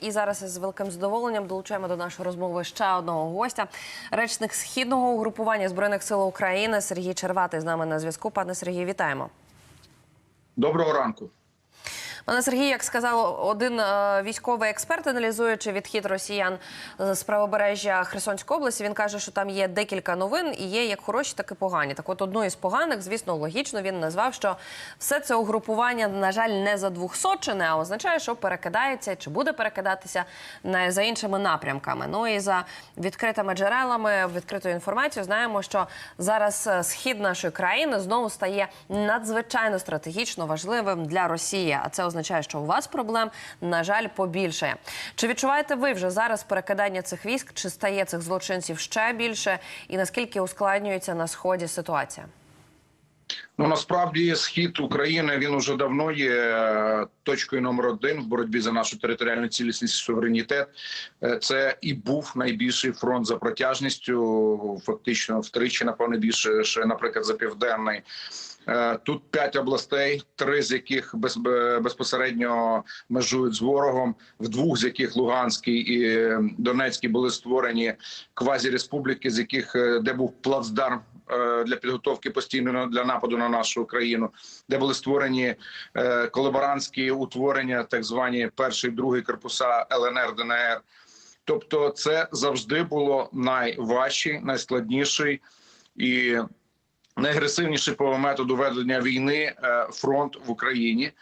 І зараз з великим задоволенням долучаємо до нашої розмови ще одного гостя. Речник східного угрупування збройних сил України Сергій Черватий з нами на зв'язку. Пане Сергію, вітаємо. Доброго ранку. Пане Сергій, як сказав один е, військовий експерт, аналізуючи відхід росіян з правобережжя Херсонської області, він каже, що там є декілька новин і є як хороші, так і погані. Так, от одну із поганих, звісно, логічно він назвав, що все це угрупування, на жаль, не за двохсотчине, а означає, що перекидається чи буде перекидатися на за іншими напрямками. Ну і за відкритими джерелами, відкритою інформацією, знаємо, що зараз е, схід нашої країни знову стає надзвичайно стратегічно важливим для Росії. А це означає, що у вас проблем на жаль побільшає. Чи відчуваєте ви вже зараз перекидання цих військ? Чи стає цих злочинців ще більше? І наскільки ускладнюється на сході ситуація? Ну насправді схід України він уже давно є е, точкою номер один в боротьбі за нашу територіальну цілісність і суверенітет. Е, Це і був найбільший фронт за протяжністю, фактично втричі, напевно, більше ще, наприклад, за південний. Е, Тут п'ять областей, три з яких без, безпосередньо межують з ворогом, в двох з яких Луганський і Донецький були створені квазі-республіки, з яких де був плацдарм для підготовки постійно для нападу на нашу країну, де були створені е, колаборантські утворення, так звані перший другий корпуса ЛНР ДНР. Тобто, це завжди було найважчий, найскладніший і найагресивніший по методу ведення війни е, фронт в Україні.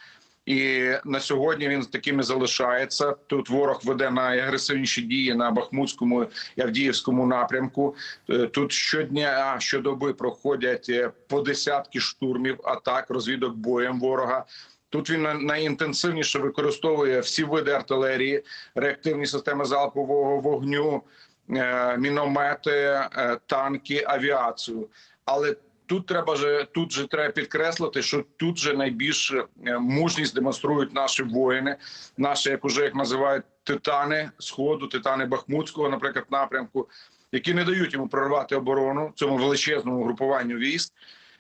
І на сьогодні він таким і залишається. Тут ворог веде найагресивніші дії на Бахмутському і Авдіївському напрямку. Е, Тут щодня, щодоби проходять е, по десятки штурмів, атак, розвідок боєм ворога. Тут він найінтенсивніше використовує всі види артилерії, реактивні системи залпового вогню, е, міномети, танки, авіацію. Але тут треба же тут же треба підкреслити, що тут же найбільше мужність демонструють наші воїни, наші, як уже їх називають титани сходу, титани Бахмутського, наприклад, напрямку, які не дають йому прорвати оборону цьому величезному групуванню військ.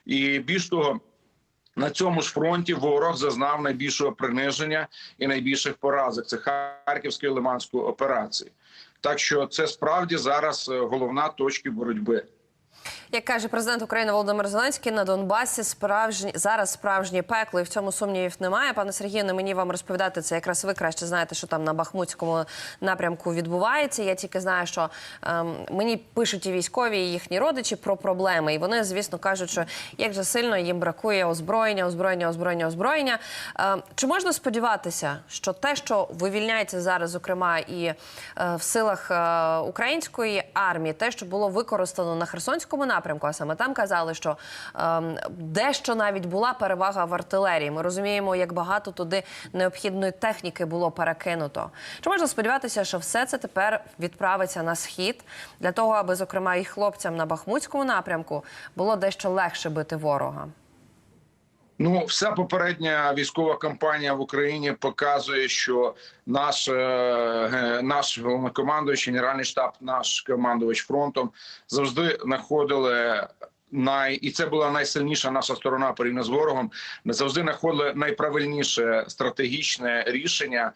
І більш того, на цьому ж фронті ворог зазнав найбільшого приниження і найбільших поразок. Це Харківської Лиманської операції. Так що це справді зараз е, головна точка боротьби. Як каже президент України Володимир Зеленський, на Донбасі справжні зараз справжнє пекло, і в цьому сумнівів немає. Пане Сергію, не мені вам розповідати це. Якраз ви краще знаєте, що там на Бахмутському напрямку відбувається. Я тільки знаю, що ем, мені пишуть і військові, і їхні родичі про проблеми. І вони, звісно, кажуть, що як же сильно їм бракує озброєння, озброєння, озброєння, озброєння. Ем, чи можна сподіватися, що те, що вивільняється зараз, зокрема, і е, в силах е, української армії, те, що було використано на Херсонському напрямку, а саме там казали, що ем, дещо навіть була перевага в артилерії. Ми розуміємо, як багато туди необхідної техніки було перекинуто. Чи можна сподіватися, що все це тепер відправиться на схід для того, аби, зокрема, і хлопцям на Бахмутському напрямку було дещо легше бити ворога? Ну, вся попередня військова кампанія в Україні показує, що наш, е, наш головнокомандуючий, генеральний штаб, наш командувач фронтом завжди знаходили най і це була найсильніша наша сторона порівняно з ворогом. Ми Завжди знаходили найправильніше стратегічне рішення.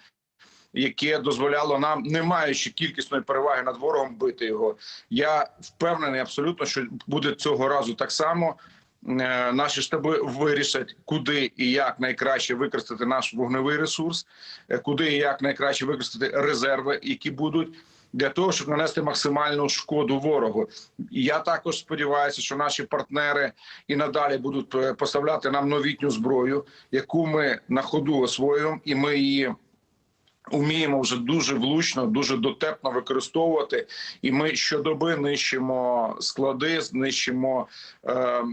Яке дозволяло нам, не маючи кількісної переваги над ворогом, бити його. Я впевнений абсолютно, що буде цього разу так само. Е, Наші штаби вирішать, куди і як найкраще використати наш вогневий ресурс, е, куди і як найкраще використати резерви, які будуть для того, щоб нанести максимальну шкоду ворогу. Я також сподіваюся, що наші партнери і надалі будуть е, поставляти нам новітню зброю, яку ми на ходу освоюємо, і ми її. Уміємо вже дуже влучно, дуже дотепно використовувати, і ми щодоби нищимо склади, знищимо е, е,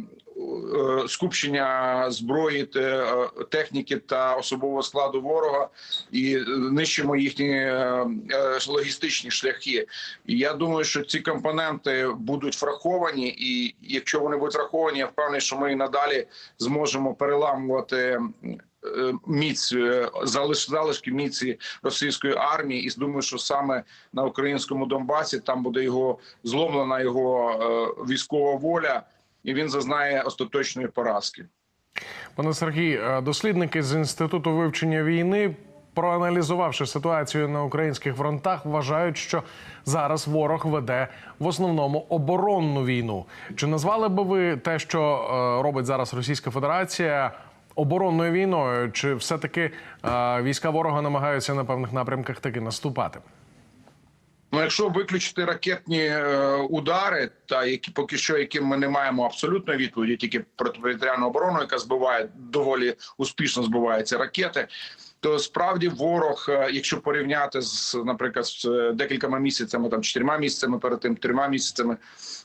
скупчення зброї, те, е, техніки та особового складу ворога, і е, нищимо їхні е, е, логістичні шляхи. І я думаю, що ці компоненти будуть враховані, і якщо вони будуть враховані, я впевнений, що ми і надалі зможемо переламувати міць е, залиш залишки міці російської армії, і думаю, що саме на українському Донбасі там буде його зломлена його е, військова воля, і він зазнає остаточної поразки. Пане Сергій, е, дослідники з інституту вивчення війни проаналізувавши ситуацію на українських фронтах, вважають, що зараз ворог веде в основному оборонну війну. Чи назвали би ви те, що е, робить зараз Російська Федерація? Оборонною війною, чи все-таки е, війська ворога намагаються на певних напрямках таки наступати? Ну, якщо виключити ракетні е, удари, та які поки що, яким ми не маємо абсолютної відповіді, тільки протиповітряну оборону, яка збиває доволі успішно збиваються ракети. То справді ворог, е, якщо порівняти з, наприклад, з е, декількома місяцями, там чотирма місяцями, перед тим трьома місяцями,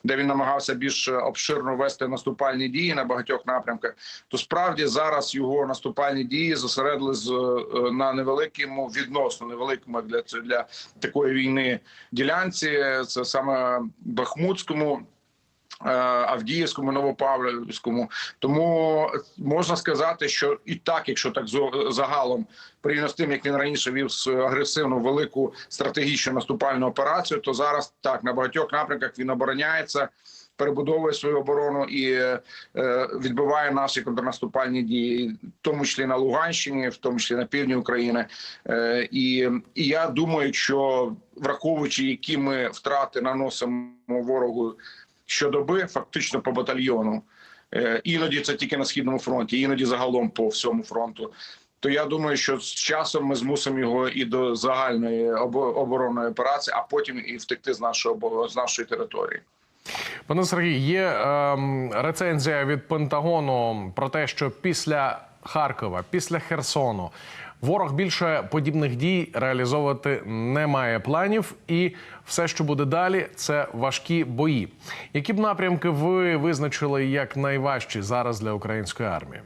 де він намагався більш е, обширно вести наступальні дії на багатьох напрямках, то справді зараз його наступальні дії зосередили з на невеликому відносно невеликому для для такої війни ділянці. Це саме Бахмутському. Е, Авдіївському, Новопавлівському, тому можна сказати, що і так, якщо так загалом порівняно з тим, як він раніше вів агресивну велику стратегічну наступальну операцію, то зараз так на багатьох напрямках він обороняється, перебудовує свою оборону і е, відбиває наші контрнаступальні дії, в тому числі на Луганщині, в тому числі на півдні України. Е, і, і я думаю, що враховуючи, які ми втрати наносимо ворогу щодоби, фактично по батальйону. Е, Іноді це тільки на східному фронті, іноді загалом по всьому фронту. То я думаю, що з часом ми змусимо його і до загальної оборонної операції, а потім і втекти з нашого з нашої території. Пане Сергій, є ем, рецензія від Пентагону про те, що після Харкова, після Херсону, ворог більше подібних дій реалізовувати не має планів, і все, що буде далі, це важкі бої. Які б напрямки ви визначили як найважчі зараз для української армії?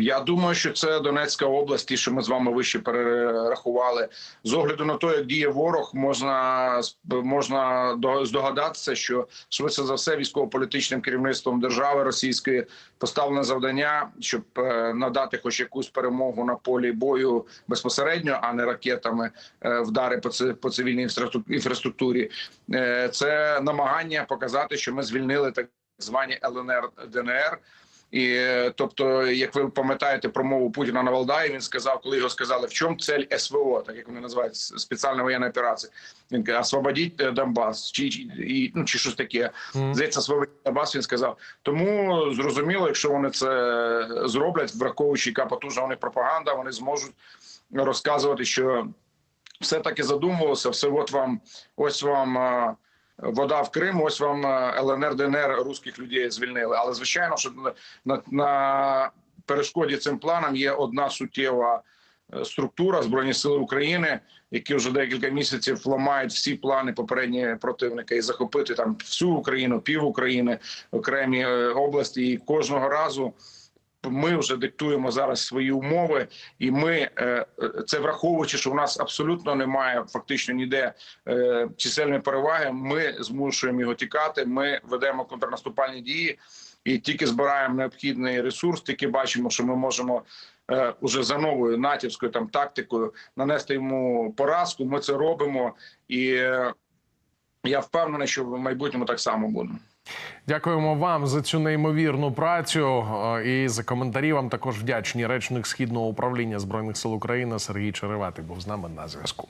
Я думаю, що це Донецька область, ті, що ми з вами вище перерахували. З огляду на те, як діє ворог, можна можна до- здогадатися, що швидше за все військово-політичним керівництвом держави російської поставлене завдання, щоб е, надати хоч якусь перемогу на полі бою безпосередньо, а не ракетами е, вдари по ци- цивільній інфраструк- інфраструктурі. Е, Це намагання показати, що ми звільнили так звані ЛНР ДНР. І е, тобто, як ви пам'ятаєте промову Путіна на Валдаї, він сказав, коли його сказали, в чому цель СВО, так як вони називають спеціальна воєнна операція. Він каже, освободіть е, Донбас, чи, чи, і, ну, чи щось таке. Здається, освободіть Донбас. Він сказав. Тому зрозуміло, якщо вони це зроблять, враховуючи, яка потужна них пропаганда, вони зможуть розказувати, що все таки задумувалося, все от вам, ось вам. Е, Вода в Крим, ось вам е, ЛНР, ДНР русських людей звільнили. Але звичайно, що на, на, на перешкоді цим планам є одна суттєва е, структура збройні сили України, які вже декілька місяців ламають всі плани попередні противника і захопити там всю Україну, пів України, окремі е, області. І кожного разу ми вже диктуємо зараз свої умови, і ми е, це враховуючи, що у нас абсолютно немає фактично ніде е, чисельної переваги. Ми змушуємо його тікати. Ми ведемо контрнаступальні дії і тільки збираємо необхідний ресурс. Тільки бачимо, що ми можемо. е, Уже за новою натівською там тактикою нанести йому поразку. Ми це робимо, і е, я впевнений, що в майбутньому так само буде. Дякуємо вам за цю неймовірну працю е, і за коментарі. Вам також вдячні речник східного управління збройних сил України Сергій Череватий був з нами на зв'язку.